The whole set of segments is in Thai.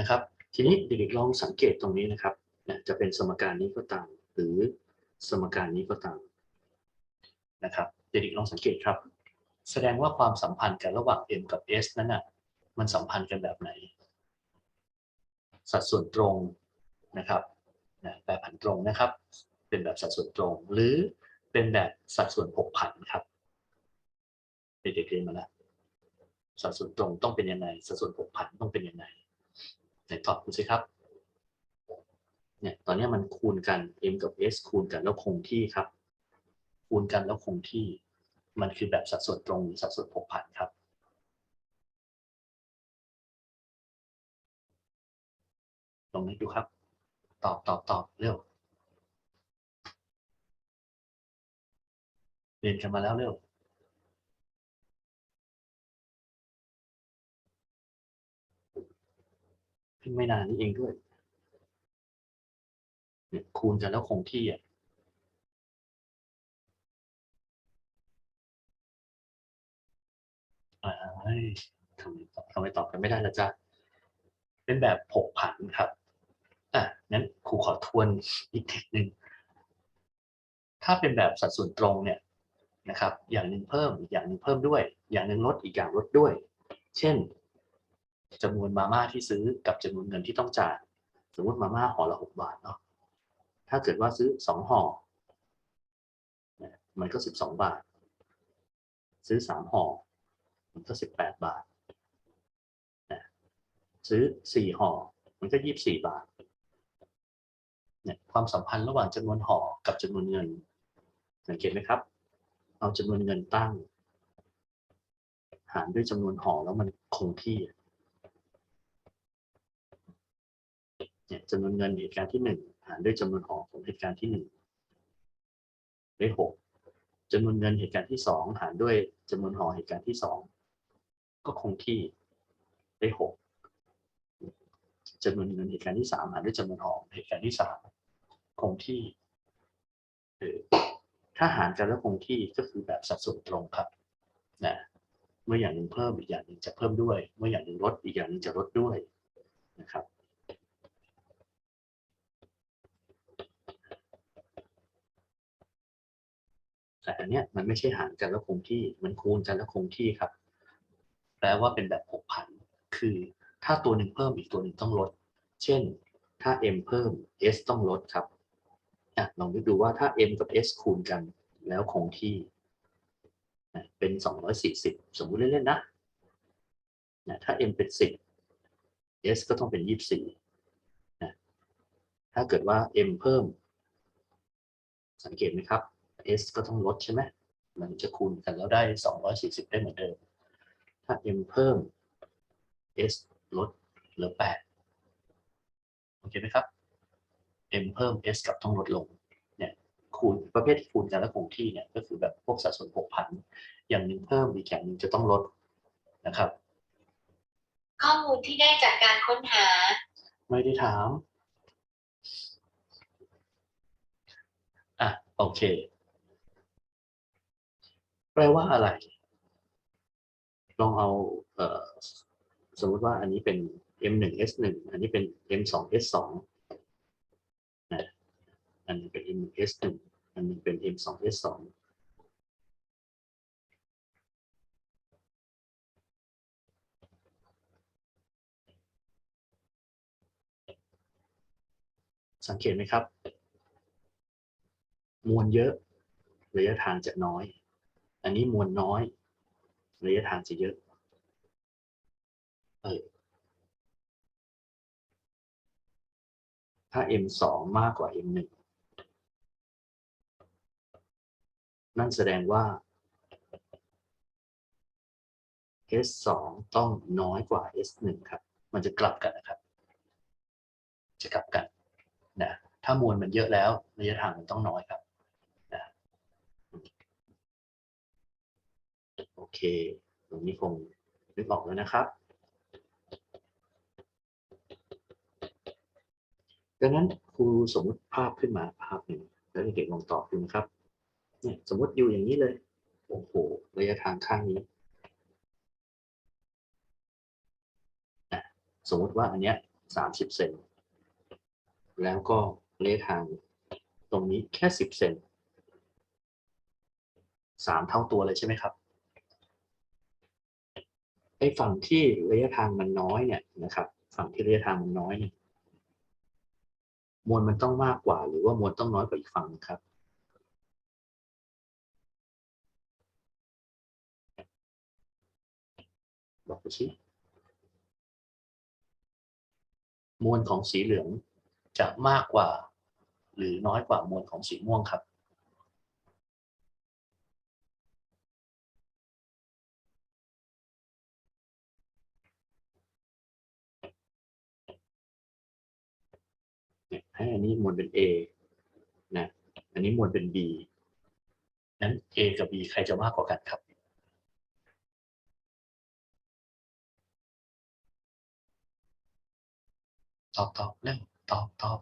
นะครับ ทีนี้เด็กๆลองสังเกตตรงนี้นะครับจะเป็นสมการนี้ก็ตาม หรือสมการนี้ก็ตามนะครับเด็กๆลองสังเกตครับ แสดงว่าความสัมพันธ์กันระหว่าง m กับ s นั้นน่ะมันสัมพันธ์กันแบบไหน สัดส่วนตรงนะครับนะแบบผันตรงนะครับ เป็นแบบสัดส่วนตรง หรือเป็นแบบสัดส่วนผกผันครับเด็กๆเรียนมาแล้วสัดส่วนตรงต้องเป็นยังไงสัดส่วนผกผันต้องเป็นยังไง ไหนตอบดูสิครับเนี่ยตอนนี้มันคูณกัน m กับ s คูณกันแล้วคงที่ครับ คูณกันแล้วคงที่ มันคือแบบสัดส่วนตรงหรือสัดส่วนผกผันครับลองนึกดูครับ ตอบตอบตอบเร็วเรียนกันมาแล้วเร็ว พิ่งไม่นานนี้เองด้วยเนี่ยคูณกันแล้วคงที่อะทำไมตอบทำไมตอบกันไม่ได้ละจ๊ะเป็นแบบผกผันครับ อะงั้นครูขอทวนอีกทีหนึ่งถ้าเป็นแบบสัดส่วนตรงเนี่ยนะครับ อย่างหนึ่งเพิ่มอีกอย่างหนึ่งเพิ่มด้วย อย่างหนึ่งลดอีกอย่างลดด้วย เช่น จำนวนมาม่าที่ซื้อกับจำนวนเงินที่ต้องจ่ายสมมติมาม่าห่อละหกบาทเนาะถ้าเกิดว่าซื้อสองห่อเนี่ยมันก็สิบสองบาท ซื้อสามห่อมันก็สิบแปดบาทนะซื้อสี่ห่อมันก็ยี่สิบสี่บาทเนี่ยความสัมพันธ์ระหว่างจำนวนห่อกับจำนวนเงิน สังเกตไหมครับ เอาจำนวนเงินตั้ง หารด้วยจำนวนห่อแล้วมันคงที่ เนี่ยจำนวนเงินเหตุการณ์ที่หนึ่งหารด้วยจำนวนห่อของเหตุการณ์ที่หนึ่งได้หกจำนวนเงินเหตุการณ์ที่สองหารด้วยจำนวนหอเหตุการณ์ที่สองก็คงที่ได้หกจำนวนเงินเหตุการณ์ที่สามหารด้วยจำนวนหอเหตุการณ์ที่สามคงที่เออถ้าหารกันแล้วคงที่ก็คือแบบสัดส่วนตรงครับนะเมื่ออย่างหนึ่งเพิ่มอีกอย่างหนึ่งจะเพิ่มด้วย เมื่ออย่างหนึ่งลดอีกอย่างหนึ่งจะลดด้วยนะครับ แต่อันเนี้ยมันไม่ใช่หารกันแล้วคงที่มันคูณกันแล้วคงที่ครับ แปลว่าเป็นแบบผกผันคือถ้าตัวหนึ่งเพิ่มอีกตัวหนึ่งต้องลด เช่นถ้า m เพิ่ม s ต้องลดครับอะลองนึกดูว่าถ้า m กับ s คูณกันแล้วคงที่เป็น 240 สมมุติเล่นๆนะนะถ้า m เป็น 10 s ก็ต้องเป็น 24นะถ้าเกิดว่า m เพิ่ม สังเกตไหมครับ s ก็ต้องลดใช่ไหมมันจะคูณกันแล้วได้ 240 ได้เหมือนเดิม ถ้า m เพิ่ม s ลดเหลือ 8 โอเคไหมครับ m เพิ่ม s กับต้องลดลง เนี่ยคูณประเภทที่คูณกันแล้วคงที่เนี่ยก็คือแบบพวกสัดส่วนผกผัน อย่างหนึ่งเพิ่มอีกอย่างหนึ่งจะต้องลดนะครับ ข้อมูลที่ได้จากการค้นหา ไม่ได้ถาม อะ โอเค แปลว่าอะไร ลองเอาเอ่อสมมติว่าอันนี้เป็น M1 S1 อันนี้เป็น M2 S2 นะอันนี้เป็น M1 S1 อันนี้เป็น M2 S2 สังเกตไหมครับ มวลเยอะระยะทางจะน้อย อันนี้มวลน้อยระยะทางจะเยอะเออถ้า m สองมากกว่า m หนึ่งนั่นแสดงว่า s สองต้องน้อยกว่า s หนึ่งครับ มันจะกลับกันนะครับ จะกลับกันนะถ้ามวลมันเยอะแล้วระยะทางมันต้องน้อยครับนะ โอ เค ตรงนี้คงนึกออกแล้วนะครับ ดังนั้นครูสมมติภาพขึ้นมาภาพหนึ่งแล้วเด็กๆลองตอบดูนะครับเนี่ยสมมติอยู่อย่างนี้เลย โอ้โหระยะทางข้างนี้ สมมติว่าอันเนี้ยสามสิบเซนแล้วก็ระยะทางตรงนี้แค่สิบเซนสามเท่าตัวเลยใช่ไหมครับ ไอ้ฝั่งที่ระยะทางมันน้อยเนี่ยนะครับ ฝั่งที่ระยะทางมันน้อยเนี่ยมวลมันต้องมากกว่า หรือว่ามวลต้องน้อยกว่าอีกฝั่งครับ บอกไปสิมวลของสีเหลืองจะมากกว่า หรือน้อยกว่ามวลของสีม่วงครับ อันนี้มวลเป็น A นะ อันนี้มวลเป็น B นั้น A กับ B ใครจะมากกว่ากันครับ ตอบตอบเร็วตอบตอบ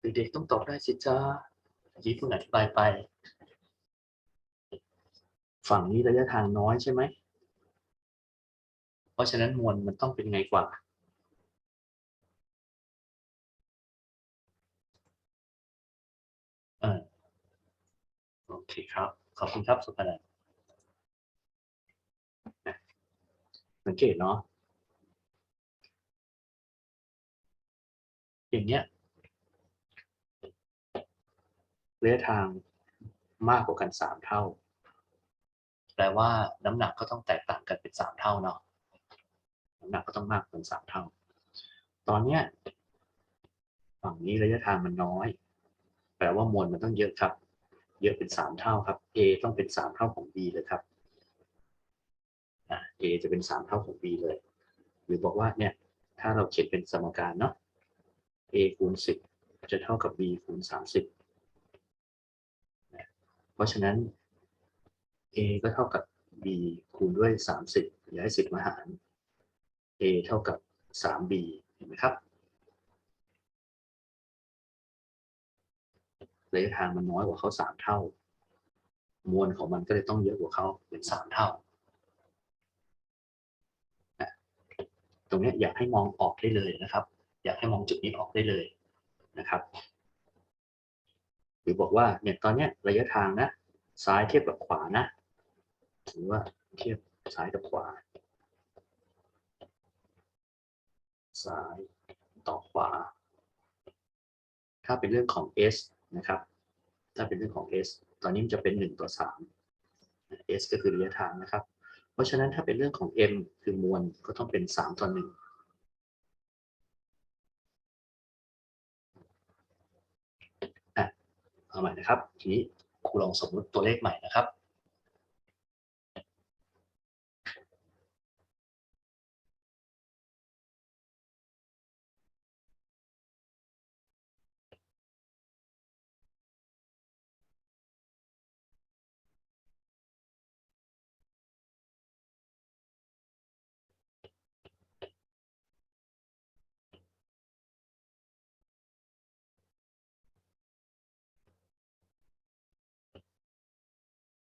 เด็กๆต้องตอบได้สิจ้าเมื่อกี้เพิ่อธิบายไป ฝั่งนี้ระยะทางน้อยใช่ไหม เพราะฉะนั้นมวลมันต้องเป็นไงกว่าเออโอเคครับ ขอบคุณครับสุภนันท์นะสังเกตเนาะ อย่างเนี้ยระยะทางมากกว่ากันสามเท่า แปลว่าน้ำหนักก็ต้องแตกต่างกันเป็นสามเท่าเนาะน้ำหนักก็ต้องมากกว่ากันสามเท่า ตอนเนี้ยฝั่งนี้ระยะทางมันน้อย แปลว่ามวลมันต้องเยอะครับ เยอะเป็นสามเท่าครับ A ต้องเป็นสามเท่าของ B เลยครับอะ A จะเป็นสามเท่าของ B เลย หรือบอกว่าเนี่ยถ้าเราเขียนเป็นสมการเนาะ A คูณสิบจะเท่ากับ B คูณสามสิบเพราะฉะนั้น A ก็เท่ากับ B คูณด้วยสามสิบย้ายสิบมาหาร A เท่ากับสาม B เห็นไหมครับระยะทางมันน้อยกว่าเขาสามเท่า มวลของมันก็เลยต้องเยอะกว่าเขาเป็นสามเท่า ตรงนี้อยากให้มองออกได้เลยนะครับ อยากให้มองจุดนี้ออกได้เลยนะครับ หรือบอกว่าเนี่ยตอนนี้ระยะทางนะ ซ้ายเทียบกับขวานะ ถือว่าเทียบซ้ายกับขวา ซ้ายต่อขวา ถ้าเป็นเรื่องของ s นะครับ ถ้าเป็นเรื่องของ s ตอนนี้มันจะเป็น 1 ต่อ 3 s ก็คือระยะทางนะครับ เพราะฉะนั้นถ้าเป็นเรื่องของ m คือมวลก็ต้องเป็น 3 ต่อ1อะเอาใหม่นะครับ ทีนี้ครูลองสมมติตัวเลขใหม่นะครับ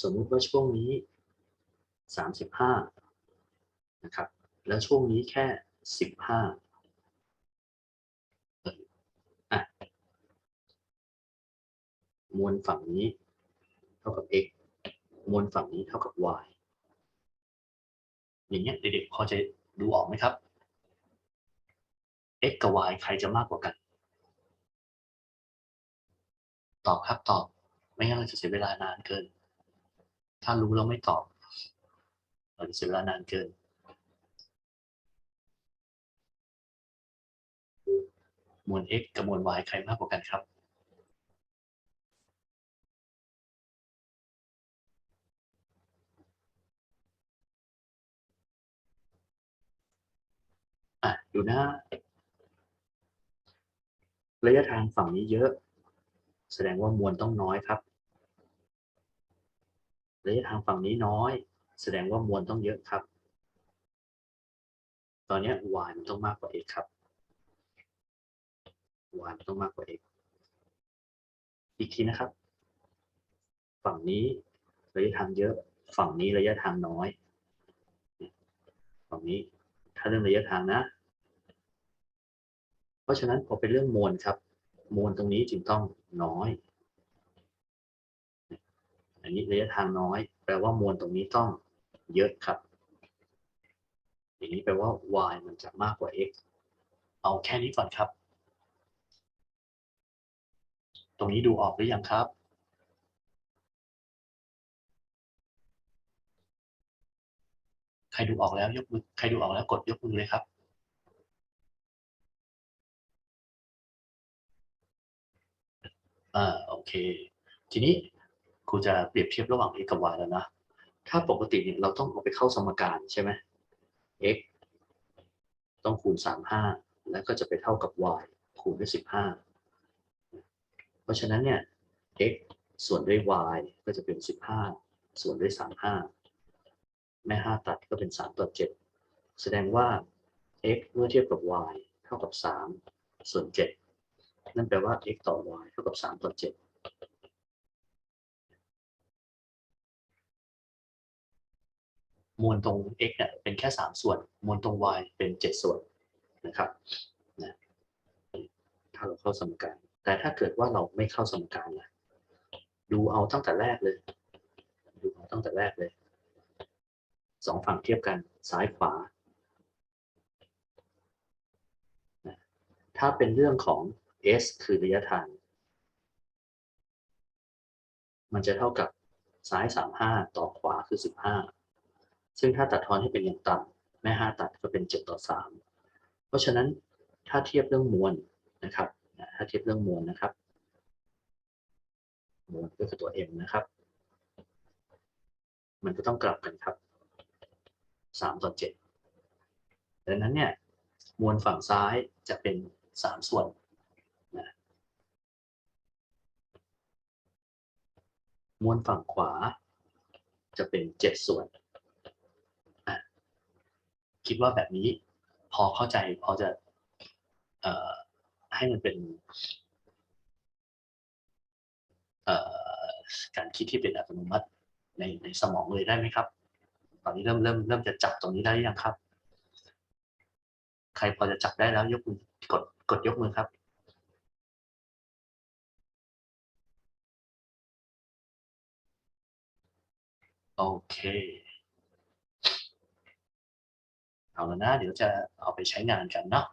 สมมุติว่าช่วงนี้ 35 นะครับ แล้วช่วงนี้แค่ 15อะมวลฝั่งนี้ เท่ากับ x มวลฝั่งนี้เท่ากับ y อย่างเงี้ยเด็กๆพอจะดูออกไหมครับ x กับ y ใครจะมากกว่ากัน ตอบครับตอบ ไม่งั้นเราจะเสียเวลานานเกิน ถ้ารู้แล้วไม่ตอบเราจะเสียเวลานานเกิน มวล x กับมวล y ใครมากกว่ากันครับอะดูนะระยะทางฝั่งนี้เยอะ แสดงว่ามวลต้องน้อยครับ ระยะทางฝั่งนี้น้อย แสดงว่ามวลต้องเยอะครับ ตอนนี้ y มันต้องมากกว่า x ครับ y มันต้องมากกว่า x อีกทีนะครับ ฝั่งนี้ระยะทางเยอะ ฝั่งนี้ระยะทางน้อย ฝั่งนี้ถ้าเรื่องระยะทางนะ เพราะฉะนั้นพอเป็นเรื่องมวลครับ มวลตรงนี้จึงต้องน้อย อันนี้ระยะทางน้อย แปลว่ามวลตรงนี้ต้องเยอะครับ อย่างนี้แปลว่า y มันจะมากกว่า x เอาแค่นี้ก่อนครับ ตรงนี้ดูออกหรือยังครับใครดูออกแล้วยกมือใครดูออกแล้วกดยกมือเลยครับ อ่าโอเค ทีนี้ ครูจะเปรียบเทียบระหว่าง x กับ y แล้วนะ ถ้าปกติเนี่ยเราต้องเอาไปเข้าสมการใช่ไหม x ต้องคูณ 35 แล้วก็จะไปเท่ากับ y คูณด้วย 15 เพราะฉะนั้นเนี่ย x ส่วนด้วย y ก็จะเป็น 15 ส่วนด้วย 35 แม่ 5 ตัดก็เป็น 3 ต่อ 7 แสดงว่า x เมื่อเทียบกับ y เท่ากับ 3 ส่วน 7 นั่นแปลว่า x ต่อ y เท่ากับ 3 ต่อ 7 มวลตรง x เนี่ยเป็นแค่ 3 ส่วน มวลตรง y เป็น 7 ส่วนนะครับนะถ้าเราเข้าสมการ แต่ถ้าเกิดว่าเราไม่เข้าสมการนะดูเอาตั้งแต่แรกเลย ดูเอาตั้งแต่แรกเลยสองฝั่งเทียบกันซ้ายขวา ถ้าเป็นเรื่องของ s คือระยะทาง มันจะเท่ากับซ้าย 35 ต่อขวาคือ 15 ซึ่งถ้าตัดทอนให้เป็นอย่างต่ำแม่ 5 ตัดก็เป็น 7 ต่อ 3 เพราะฉะนั้นถ้าเทียบเรื่องมวลนะครับถ้าเทียบเรื่องมวลนะครับมวลก็คือตัว m นะครับ มันก็ต้องกลับกันครับ 3 ต่อ 7ดังนั้นเนี่ยมวลฝั่งซ้ายจะเป็น 3 ส่วนนะมวลฝั่งขวาจะเป็น 7 ส่วน คิดว่าแบบนี้พอเข้าใจพอจะเออให้มันเป็นเออการคิดที่เป็นอัตโนมัติในในสมองเลยได้ไหมครับ ตอนนี้เริ่มเริ่มเริ่มจะจับตรงนี้ได้ยังครับ ใครพอจะจับได้แล้วยกมือกดกดยกมือครับ โอเค เอาแล้วนะ เดี๋ยวจะเอาไปใช้งานกันเนาะ